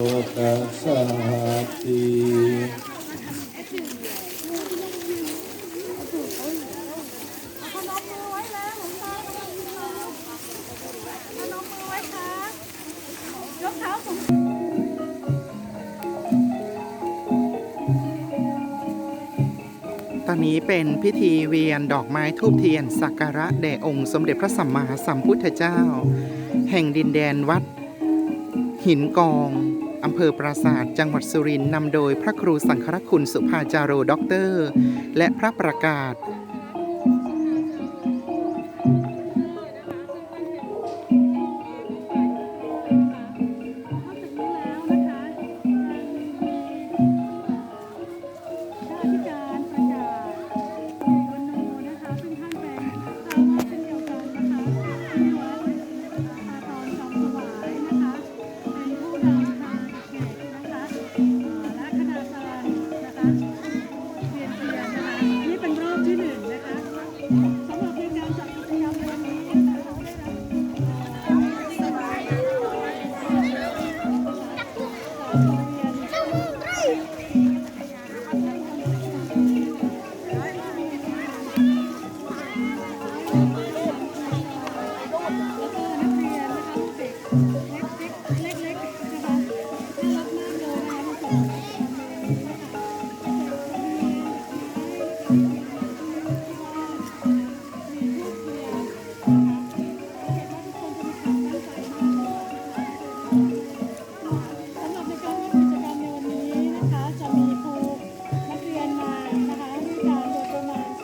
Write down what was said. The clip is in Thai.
โลกัสสติตอนนี้เป็นพิธีเวียนดอกไม้ทูบเทียน สักการะแด่องค์สมเด็จพระสัมมาสัมพุทธเจ้า แห่งดินแดนวัด หินกอง อำเภอปราศาสตร์จังหวัดสุรินทร์นำโดยพระครูสังฆรคุณสุภาจาโรด็อกเตอร์ และพระประกาศที่จะ